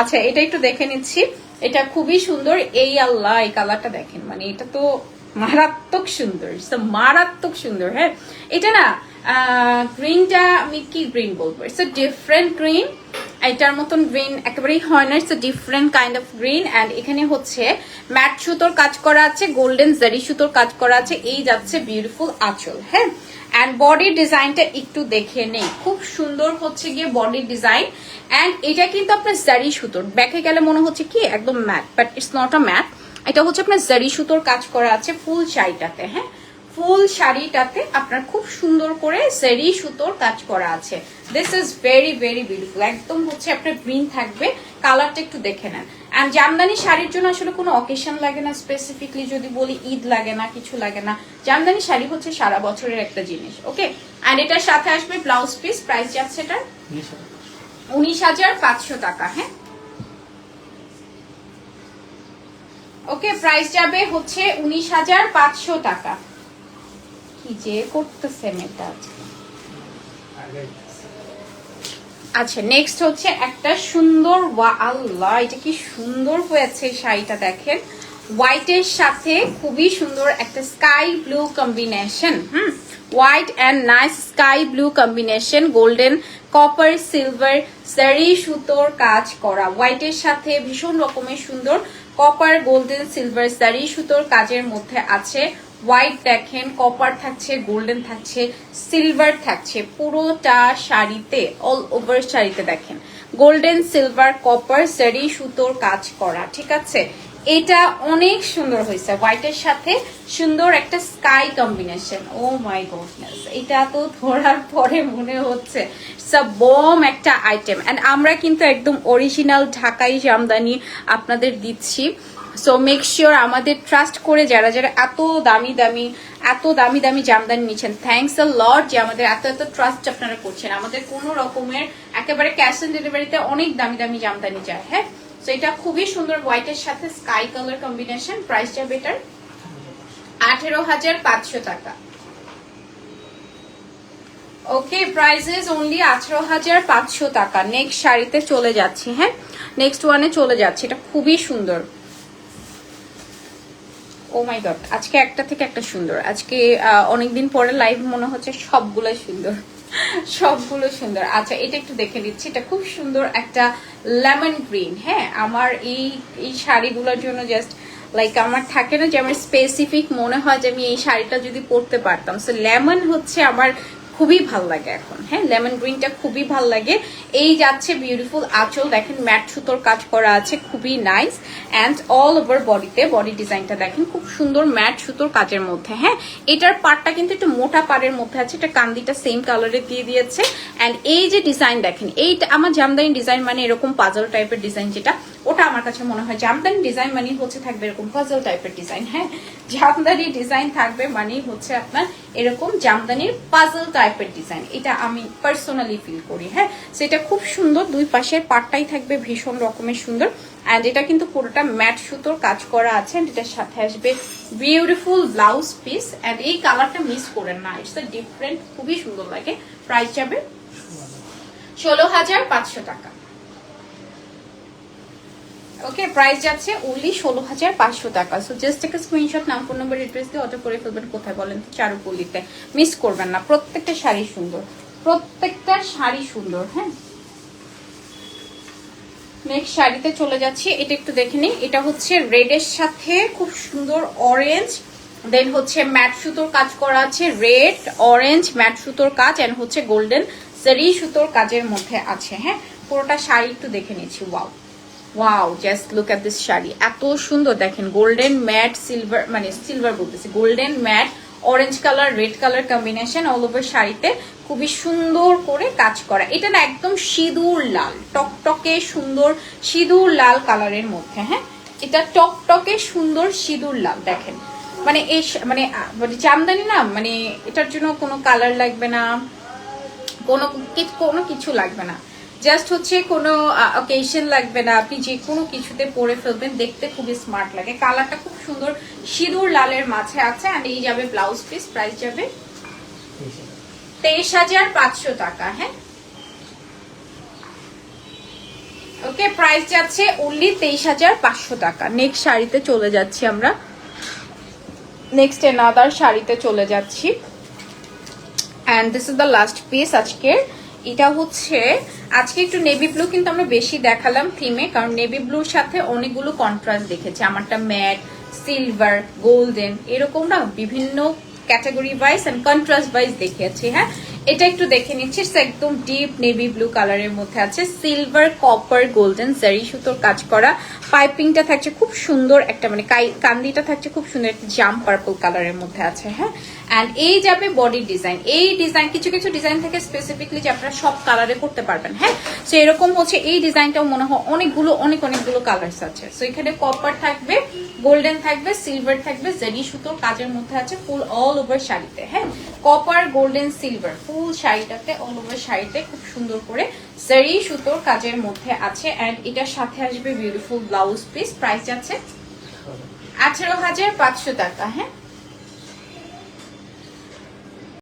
আচ্ছা এটা একটু দেখে নিচ্ছি। এটা খুবই সুন্দর। এই আল্লাহ, এই কালারটা দেখেন। মানে এটা তো মারাত্মক সুন্দর। মারাত্মক সুন্দর হ্যাঁ? এটা না গ্রিনটা আমি কি গ্রিন বলব? ইটস ডিফারেন্ট গ্রিন এটার মতন গ্রিন একেবারেই হয় না it's a different kind of green and এখানে হচ্ছে ম্যাট সুতোর কাজ করা আছে গোল্ডেন জারি সুতোর কাজ করা আছে, এই যাচ্ছে বিউটিফুল আঁচল হ্যাঁ? অ্যান্ড বডি ডিজাইনটা একটু দেখে নেই, খুব সুন্দর হচ্ছে গিয়ে বডি ডিজাইন অ্যান্ড এটা কিন্তু আপনার জারি সুতোর, ব্যাকে গেলে মনে হচ্ছে কি একদম matte but it's not a matte এটা হচ্ছে আপনার জারি সুতোর কাজ করা আছে ফুল শাড়িটাতে হ্যাঁ? ফুল শাড়িটাতে আপনার খুব সুন্দর করে জারি সুতোর কাজ করা আছে। This is very very beautiful একদম হচ্ছে আপনার গ্রিন থাকবে। কালারটা একটু দেখে নেন। অ্যান্ড জামদানি শাড়ির জন্য আসলে কোনো অকেশন লাগে না স্পেসিফিকলি যদি বলি ঈদ লাগে না কিছু লাগে না। জামদানি শাড়ি হচ্ছে সারা বছরের একটা জিনিস ওকে অ্যান্ড এটার সাথে আসবে ব্লাউজ পিস প্রাইস যাচ্ছে এটার উনিশ হাজার পাঁচশো। টাকা হ্যাঁ? ওকে প্রাইস যাবে হচ্ছে উনিশ হাজার পাঁচশো টাকা। কি যে করতেছে মেয়েটা আচ্ছা নেক্সট হচ্ছে একটা সুন্দর, ওয়া আল্লাহ, এটা কি সুন্দর হয়েছে শাড়িটা দেখেন। হোয়াইটের সাথে খুবই সুন্দর একটা sky blue combination hmm? White and nice sky blue combination golden copper silver সারি সুতোর কাজ করা। হোয়াইটের সাথে ভীষণ রকমের সুন্দর কপার গোল্ডেন সিলভার সারি সুতোর কাজের মধ্যে আছে। হোয়াইট দেখেন কপার থাকছে গোল্ডেন থাকছে সিলভার থাকছে। পুরোটা শাড়িতে অল ওভার শাড়িতে দেখেন। গোল্ডেন সিলভার কপার সারি সুতোর কাজ করা, ঠিক আছে? এটা অনেক সুন্দর হয়েছে। হোয়াইটের সাথে সুন্দর একটা sky combination oh my goodness এটা তো ধরার পরে মনে হচ্ছে। বম একটা আইটেম অ্যান্ড আমরা কিন্তু একদম অরিজিনাল ঢাকাই জামদানি আপনাদের দিচ্ছি। সো মেক শিওর আমাদের ট্রাস্ট করে যারা যারা এত দামি দামি, এত দামি দামি জামদানি নিচ্ছেন থ্যাংকস আ লট যে আমাদের এত এত ট্রাস্ট আপনারা করছেন। আমাদের কোনো রকমের একেবারে ক্যাশ অন ডেলিভারিতে অনেক দামি দামি জামদানি যায় হ্যাঁ? তো এটা খুবই সুন্দর হোয়াইটের সাথে স্কাই কালার কম্বিনেশন প্রাইসটা বেটার আঠেরো হাজার পাঁচশো টাকা। ওকে প্রাইসেস অনলি আঠারো হাজার পাঁচশো টাকা। নেক্সট শাড়িতে চলে যাচ্ছি হ্যাঁ? নেক্সট ওয়ানে চলে যাচ্ছি, এটা খুবই সুন্দর। ও মাই গড আজকে একটা থেকে একটা সুন্দর। আজকে অনেকদিন পরে লাইভ মনে হচ্ছে সবগুলো সুন্দর। সবগুলো সুন্দর। আচ্ছা এটা একটু দেখে নিচ্ছি। এটা খুব সুন্দর একটা লেমন গ্রিন হ্যাঁ? আমার এই এই শাড়িগুলোর জন্য জাস্ট লাইক আমার থাকে না যে আমার স্পেসিফিক মনে হয় যে আমি এই শাড়িটা যদি পরতে পারতাম। সো লেমন হচ্ছে আমার খুবই ভালো লাগে এখন। হ্যাঁ লেমন গ্রিনটা খুবই ভালো লাগে। এই যাচ্ছে বিউটিফুল আঁচল। দেখেন ম্যাট সুতোর কাজ করা আছে, খুবই নাইস অ্যান্ড অল ওভার বডিতে বডি ডিজাইনটা দেখেন, খুব সুন্দর ম্যাট সুতোর কাজের মধ্যে। হ্যাঁ এটার পাটটা কিন্তু একটু মোটা পাড়ের মধ্যে আছে, এটা কান্দিটা সেম কালারে দিয়ে দিয়েছে। অ্যান্ড এই যে ডিজাইন দেখেন, এইটা আমার জামদানি ডিজাইন মানে এরকম পাজল টাইপের ডিজাইন যেটা, ওটা আমার কাছে মনে হয় জামদানি ডিজাইন মানে হচ্ছে থাকবে এরকম পাজল টাইপের ডিজাইন হ্যাঁ জামদানি ডিজাইন থাকবে মানেই হচ্ছে আপনার এরকম জামদানির পাজল টাইপের ডিজাইন এটা আমি পার্সোনালি ফিল করি হ্যাঁ? সেটা খুব সুন্দর। দুই পাশের পাটটাই থাকবে ভীষণ রকমের সুন্দর। অ্যান্ড এটা কিন্তু পুরোটা ম্যাট সুতোর কাজ করা আছে অ্যান্ড এটার সাথে আসবে বিউটিফুল ব্লাউজ পিস অ্যান্ড এই কালারটা মিস করেন না। ইটস ডিফারেন্ট খুবই সুন্দর লাগে। প্রাইস যাবে ষোলো হাজার পাঁচশো টাকা। ওকে প্রাইস যাচ্ছে ওনলি ষোলো হাজার পাঁচশো টাকা। সো জাস্ট একটা স্ক্রিনশট নাম ফোন নম্বর অ্যাড্রেস দিয়ে অর্ডার করে ফেলবেন। কোথায় বলেন? তো চারুপল্লিতে। মিস করবেন না। প্রত্যেকটা শাড়ি সুন্দর। প্রত্যেকটা শাড়ি সুন্দর হ্যাঁ? নেক্সট শাড়িতে চলে যাচ্ছি। এটা একটু দেখে নিই। এটা হচ্ছে রেডের সাথে খুব সুন্দর অরেঞ্জ দেন হচ্ছে ম্যাট সুতোর কাজ করা আছে। রেড অরেঞ্জ ম্যাট সুতোর কাজ অ্যান্ড হচ্ছে গোল্ডেন সারি সুতোর কাজের মধ্যে আছে হ্যাঁ? পুরোটা শাড়ি একটু দেখে নিচ্ছি। Wow wow just look at this sari. এত সুন্দর, দেখেন গোল্ডেন ম্যাট সিলভার মানে সিলভার বলতেছি golden matte orange colour red colour combination all over শাড়িতে খুবই সুন্দর করে কাজ করা। এটা না একদম সিঁদুর লাল, টকটকে সুন্দর সিঁদুর লাল কালারের মধ্যে হ্যাঁ? এটা টকটকে সুন্দর সিঁদুর লাল, দেখেন। মানে এই মানে মানে জামদানি না মানে এটার জন্য কোনো কালার লাগবে না, কোনো কোনো কিছু লাগবে না। জাস্ট হচ্ছে কোনো অকেশন লাগবে না। আপনি যে কোনো কিছুতে পরে ফেলবেন, দেখতে খুবই স্মার্ট লাগে। কালারটা খুব সুন্দর, সিঁদুর লালের মাঝে আছে আর এই যাবে ব্লাউজ পিস প্রাইস যাবে তেইশ হাজার পাঁচশো টাকা হ্যাঁ? ওকে প্রাইস যাচ্ছে অনলি তেইশ হাজার পাঁচশো টাকা। নেক্সট শাড়িতে চলে যাচ্ছি আমরা। নেক্সট এনাদার শাড়িতে চলে যাচ্ছি। And this is the last piece আজকের। এটা হচ্ছে, আজকে একটু নেভি ব্লু কিন্তু আমরা বেশি দেখালাম থিমে কারণ নেভি ব্লুর সাথে অনেকগুলো কন্ট্রাস্ট দেখেছি। আমারটা ম্যাট সিলভার গোল্ডেন এরকম না বিভিন্ন category wise and contrast wise দেখিয়েছি হ্যাঁ? এটা একটু দেখে নিচ্ছি একদম ডিপ নেভি ব্লু কালারের মধ্যে আছে। সিলভার কপার গোল্ডেন জারি সুতোর কাজ করা। পাইপিংটা থাকছে খুব সুন্দর একটা মানে কান্দিটা থাকছে খুব সুন্দর একটা জাম পার্পল কালারের মধ্যে আছে হ্যাঁ? অ্যান্ড এই যাবে বডি ডিজাইন এই ডিজাইন কিছু কিছু ডিজাইন থেকে স্পেসিফিকলি যে আপনারা সব কালারে করতে পারবেন হ্যাঁ? সো এরকম হচ্ছে এই ডিজাইনটাও মনে হয় অনেকগুলো, অনেক অনেকগুলো কালার্স আছে। সো এখানে কপার থাকবে গোল্ডেন থাকবে সিলভার থাকবে জেরি সুতোর কাজের মধ্যে আছে ফুল অল ওভার শাড়িতে হ্যাঁ? কপার গোল্ডেন সিলভার ফুল শাড়িটাতে অল ওভার শাড়িতে খুব সুন্দর করে জেরি সুতোর কাজের মধ্যে আছে। অ্যান্ড এটার সাথে আসবে বিউটিফুল ব্লাউজ পিস প্রাইস আছে আঠেরো হাজার পাঁচশো টাকা হ্যাঁ?